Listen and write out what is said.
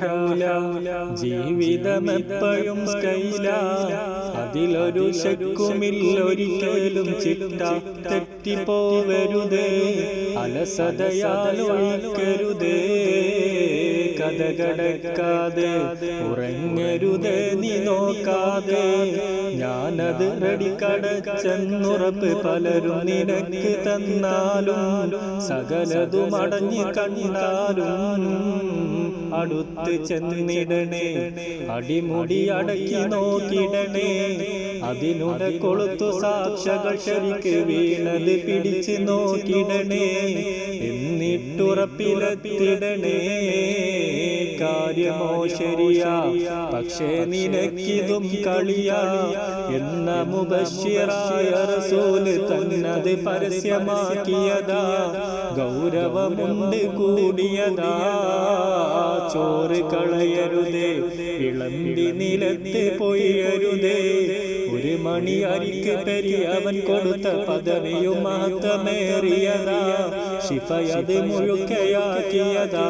ഹൗല ജീവിതമെപ്പോഴും സ്റ്റൈല അതിലൊരു ശക്കുമില്ലൊരിക്കലും ചിട്ട. തെറ്റിപ്പോവരുതേ അലസതയാലൊഴിക്കരുതേ കഥകടക്കാതെ ഉറങ്ങരുത് നീ നോക്കാതെ. ഞാനത് റെഡി പലരും നിനക്ക് തന്നാലും സകലതും അടഞ്ഞു കണ്ടാലും അടുത്ത് ചെന്നിടണേ അടിമുടി അടക്കി നോക്കിടണേ. അതിനുടെ കൊളുത്തു സാക്ഷകൾ ശരിക്ക് വീണത് പിടിച്ച് നോക്കിടണേ. എന്നിട്ടുറപ്പിലെത്തിടണേ. കാര്യമോ ശരിയാ? പക്ഷേ നിനക്കിതും കളിയാ. എന്ന മുബശിറായ റസൂൽ തന്നത് പരസ്യമാക്കിയതാ. ഗൗരവമുണ്ട് കൂടിയതാ. ചോറ് കളയരുതേ. വിളമ്പി നിലത്ത് പൊയ്യരുതേ. ഒരു മണി അരിക്ക് പെരിയവൻ കൊടുത്ത പദവിയും മഹത്വമേറിയതാ. ശിഫയത് മുഴുക്കയാക്കിയതാ.